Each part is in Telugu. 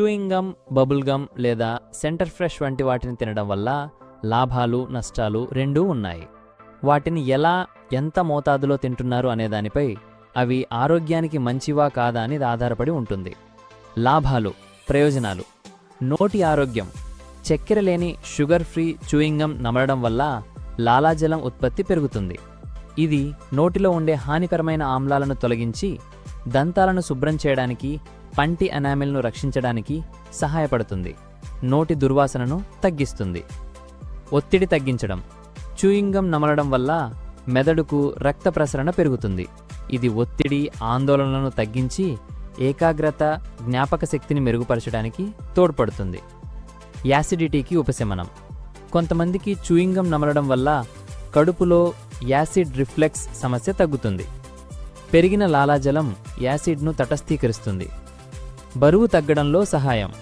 చూయింగ్ గమ్ బబుల్ గమ్ లేదా సెంటర్ ఫ్రెష్ వంటి వాటిని తినడం వల్ల లాభాలు నష్టాలు రెండూ ఉన్నాయి. వాటిని ఎలా ఎంత మోతాదులో తింటున్నారు అనే దానిపై అవి ఆరోగ్యానికి మంచివా కాదా అనేది ఆధారపడి ఉంటుంది. లాభాలు ప్రయోజనాలు. నోటి ఆరోగ్యం. చక్కెర లేని షుగర్ ఫ్రీ చూయింగం నమలడం వల్ల లాలాజలం ఉత్పత్తి పెరుగుతుంది. ఇది నోటిలో ఉండే హానికరమైన ఆమ్లాలను తొలగించి దంతాలను శుభ్రం చేయడానికి పంటి అనామిల్ను రక్షించడానికి సహాయపడుతుంది. నోటి దుర్వాసనను తగ్గిస్తుంది. ఒత్తిడి తగ్గించడం. చూయింగం నమలడం వల్ల మెదడుకు రక్త ప్రసరణ పెరుగుతుంది. ఇది ఒత్తిడి ఆందోళనలను తగ్గించి ఏకాగ్రత జ్ఞాపక శక్తిని మెరుగుపరచడానికి తోడ్పడుతుంది. యాసిడిటీకి ఉపశమనం. కొంతమందికి చూయింగం నమలడం వల్ల కడుపులో యాసిడ్ రిఫ్లెక్స్ సమస్య తగ్గుతుంది. పెరిగిన లాలాజలం యాసిడ్ను తటస్థీకరిస్తుంది. బరువు తగ్గడంలో సహాయం.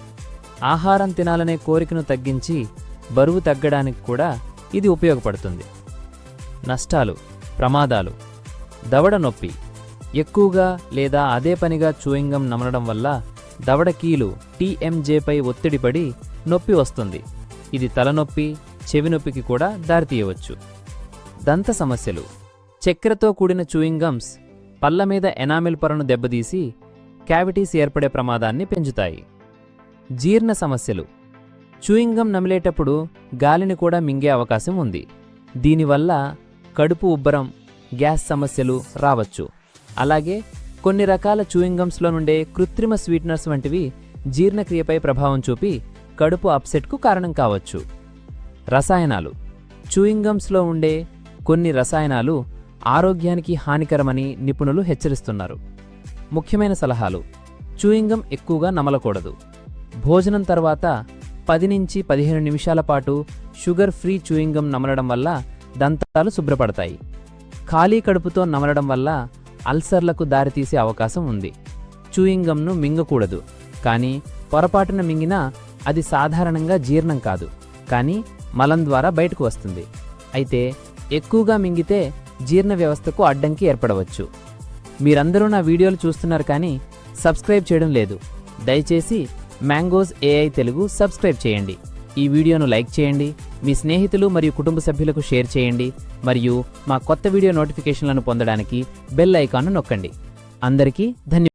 ఆహారం తినాలనే కోరికను తగ్గించి బరువు తగ్గడానికి కూడా ఇది ఉపయోగపడుతుంది. నష్టాలు ప్రమాదాలు దవడ నొప్పి ఎక్కువగా లేదా అదే పనిగా చూయింగం నమలడం వల్ల దవడ కీలు టీఎంజేపై ఒత్తిడి పడి నొప్పి వస్తుంది. ఇది తలనొప్పి చెవి నొప్పికి కూడా దారితీయవచ్చు. దంత సమస్యలు. చక్కెరతో కూడిన చూయింగమ్స్ పళ్ళ మీద ఎనామిల్ పొరను దెబ్బతీసి క్యావిటీస్ ఏర్పడే ప్రమాదాన్ని పెంచుతాయి. జీర్ణ సమస్యలు. చూయింగం నమిలేటప్పుడు గాలిని కూడా మింగే అవకాశం ఉంది. దీనివల్ల కడుపు ఉబ్బరం గ్యాస్ సమస్యలు రావచ్చు. అలాగే కొన్ని రకాల చూయింగమ్స్లో నుండే కృత్రిమ స్వీట్నర్స్ వంటివి జీర్ణక్రియపై ప్రభావం చూపి కడుపు అప్సెట్కు కారణం కావచ్చు. రసాయనాలు. చూయింగమ్స్లో ఉండే కొన్ని రసాయనాలు ఆరోగ్యానికి హానికరమని నిపుణులు హెచ్చరిస్తున్నారు. ముఖ్యమైన సలహాలు. చూయింగం ఎక్కువగా నమలకూడదు. భోజనం తర్వాత పది నుంచి పదిహేను నిమిషాల పాటు షుగర్ ఫ్రీ చూయింగం నమలడం వల్ల దంతాలు శుభ్రపడతాయి. ఖాళీ కడుపుతో నమలడం వల్ల అల్సర్లకు దారితీసే అవకాశం ఉంది. చూయింగంను మింగకూడదు. కానీ పొరపాటున మింగినా అది సాధారణంగా జీర్ణం కాదు. కానీ మలం ద్వారా బయటకు వస్తుంది. అయితే ఎక్కువగా మింగితే జీర్ణ వ్యవస్థకు అడ్డంకి ఏర్పడవచ్చు. మీరందరూ నా వీడియోలు చూస్తున్నారు కానీ సబ్స్క్రైబ్ చేయడం లేదు. దయచేసి మ్యాంగోస్ ఏఐ తెలుగు సబ్స్క్రైబ్ చేయండి. ఈ వీడియోను లైక్ చేయండి మీ స్నేహితులు మరియు కుటుంబ సభ్యులకు షేర్ చేయండి మరియు మా కొత్త వీడియో నోటిఫికేషన్లను పొందడానికి బెల్ ఐకాన్ను నొక్కండి. అందరికీ ధన్యవాదాలు.